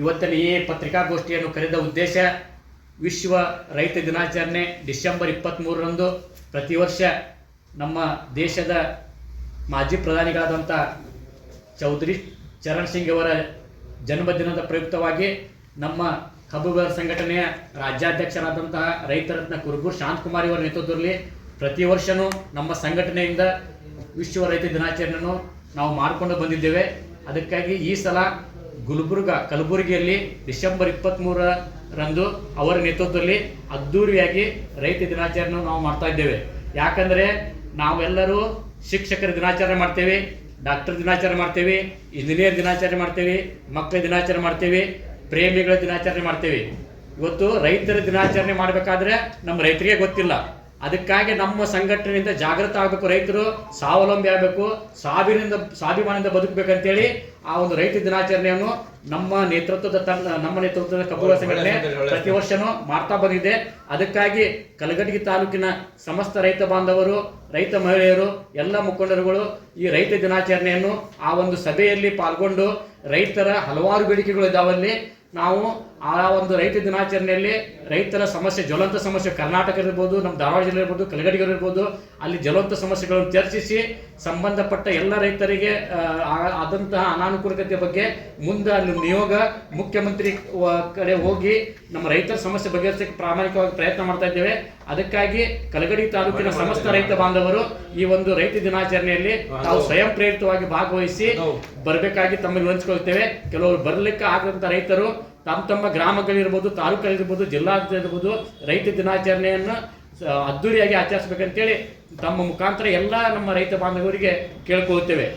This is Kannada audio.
ಇವತ್ತಿನ ಈ ಪತ್ರಿಕಾಗೋಷ್ಠಿಯನ್ನು ಕರೆದ ಉದ್ದೇಶ ವಿಶ್ವ ರೈತ ದಿನಾಚರಣೆ ಡಿಸೆಂಬರ್ ಇಪ್ಪತ್ತ್ಮೂರರಂದು ಪ್ರತಿ ವರ್ಷ ನಮ್ಮ ದೇಶದ ಮಾಜಿ ಪ್ರಧಾನಿಗಳಾದಂಥ ಚೌಧರಿ ಚರಣ್ ಸಿಂಗ್ ಅವರ ಜನ್ಮದಿನದ ಪ್ರಯುಕ್ತವಾಗಿ ನಮ್ಮ ಕಬ್ಬುಗಾರ ಸಂಘಟನೆಯ ರಾಜ್ಯಾಧ್ಯಕ್ಷರಾದಂತಹ ರೈತರತ್ನ ಕುರುಬೂರ್ ಶಾಂತಕುಮಾರ್ ಅವರ ನೇತೃತ್ವದಲ್ಲಿ ಪ್ರತಿ ವರ್ಷವೂ ನಮ್ಮ ಸಂಘಟನೆಯಿಂದ ವಿಶ್ವ ರೈತ ದಿನಾಚರಣೆಯನ್ನು ನಾವು ಮಾಡಿಕೊಂಡು ಬಂದಿದ್ದೇವೆ. ಅದಕ್ಕಾಗಿ ಈ ಸಲ ಗುಲ್ಬರ್ಗ, ಕಲಬುರಗಿಯಲ್ಲಿ ಡಿಸೆಂಬರ್ ಇಪ್ಪತ್ತ್ಮೂರರಂದು ಅವರ ನೇತೃತ್ವದಲ್ಲಿ ಅದ್ದೂರಿಯಾಗಿ ರೈತ ದಿನಾಚರಣೆ ನಾವು ಮಾಡ್ತಾ ಇದ್ದೇವೆ. ಯಾಕಂದರೆ ನಾವೆಲ್ಲರೂ ಶಿಕ್ಷಕರ ದಿನಾಚರಣೆ ಮಾಡ್ತೇವೆ, ಡಾಕ್ಟರ್ ದಿನಾಚರಣೆ ಮಾಡ್ತೇವೆ, ಇಂಜಿನಿಯರ್ ದಿನಾಚರಣೆ ಮಾಡ್ತೇವೆ, ಮಕ್ಕಳ ದಿನಾಚರಣೆ ಮಾಡ್ತೇವೆ, ಪ್ರೇಮಿಗಳ ದಿನಾಚರಣೆ ಮಾಡ್ತೇವೆ. ಇವತ್ತು ರೈತರ ದಿನಾಚರಣೆ ಮಾಡಬೇಕಾದ್ರೆ ನಮ್ಮ ರೈತರಿಗೆ ಗೊತ್ತಿಲ್ಲ. ಅದಕ್ಕಾಗಿ ನಮ್ಮ ಸಂಘಟನೆಯಿಂದ ಜಾಗೃತ ಆಗಬೇಕು ರೈತರು, ಸ್ವಾವಲಂಬಿ ಆಗಬೇಕು ಸಾವಿನಿಂದ ಸ್ವಾಭಿಮಾನದಿಂದ ಬದುಕಬೇಕಂತೇಳಿ ಆ ಒಂದು ರೈತ ದಿನಾಚರಣೆಯನ್ನು ನಮ್ಮ ನೇತೃತ್ವದ ತಂಡ ನಮ್ಮ ನೇತೃತ್ವದ ಕಬ್ಬುಗಳ ಸಂಘಟನೆ ಪ್ರತಿ ವರ್ಷನೂ ಮಾಡ್ತಾ ಬಂದಿದೆ. ಅದಕ್ಕಾಗಿ ಕಲಘಟಗಿ ತಾಲೂಕಿನ ಸಮಸ್ತ ರೈತ ಬಾಂಧವರು ರೈತ ಮಹಿಳೆಯರು ಎಲ್ಲ ಮುಖಂಡರುಗಳು ಈ ರೈತ ದಿನಾಚರಣೆಯನ್ನು ಆ ಒಂದು ಸಭೆಯಲ್ಲಿ ಪಾಲ್ಗೊಂಡು ರೈತರ ಹಲವಾರು ಬೇಡಿಕೆಗಳು ಇದ್ದಾವಲ್ಲಿ ನಾವು ಆ ಒಂದು ರೈತ ದಿನಾಚರಣೆಯಲ್ಲಿ ರೈತರ ಸಮಸ್ಯೆ ಜ್ವಲಂತ ಸಮಸ್ಯೆ ಕರ್ನಾಟಕ ಇರ್ಬೋದು ನಮ್ಮ ಧಾರವಾಡ ಜಿಲ್ಲೆ ಇರ್ಬೋದು ಕಲಗಡಿಗರು ಇರ್ಬೋದು ಅಲ್ಲಿ ಜ್ವಲಂತ ಸಮಸ್ಯೆಗಳನ್ನು ಚರ್ಚಿಸಿ ಸಂಬಂಧಪಟ್ಟ ಎಲ್ಲ ರೈತರಿಗೆ ಆದಂತಹ ಅನಾನುಕೂಲತೆ ಬಗ್ಗೆ ಮುಂದೆ ಅಲ್ಲಿ ನಿಯೋಗ ಮುಖ್ಯಮಂತ್ರಿ ಕಡೆ ಹೋಗಿ ನಮ್ಮ ರೈತರ ಸಮಸ್ಯೆ ಬಗೆಹರಿಸಕ್ಕೆ ಪ್ರಾಮಾಣಿಕವಾಗಿ ಪ್ರಯತ್ನ ಮಾಡ್ತಾ ಇದ್ದೇವೆ. ಅದಕ್ಕಾಗಿ ಕಲಗಡಿ ತಾಲೂಕಿನ ಸಮಸ್ತ ರೈತ ಬಾಂಧವರು ಈ ಒಂದು ರೈತ ದಿನಾಚರಣೆಯಲ್ಲಿ ತಾವು ಸ್ವಯಂ ಪ್ರೇರಿತವಾಗಿ ಭಾಗವಹಿಸಿ ಬರಬೇಕಾಗಿ ತಮ್ಮಲ್ಲಿ ವಿನಂತಿಸ್ಕೊಳ್ತೇವೆ ಕೆಲವರು ಬರಲಿಕ್ಕೆ ಆಗದಂತ ರೈತರು ತಮ್ಮ ತಮ್ಮ ಗ್ರಾಮಗಳಿರ್ಬೋದು ತಾಲೂಕಲ್ಲಿರ್ಬೋದು ಜಿಲ್ಲಾ ಇರ್ಬೋದು ರೈತ ದಿನಾಚರಣೆಯನ್ನು ಅದ್ದೂರಿಯಾಗಿ ಆಚರಿಸ್ಬೇಕಂತೇಳಿ ತಮ್ಮ ಮುಖಾಂತರ ಎಲ್ಲ ನಮ್ಮ ರೈತ ಬಾಂಧವರಿಗೆ ಕೇಳ್ಕೊಳ್ತೇವೆ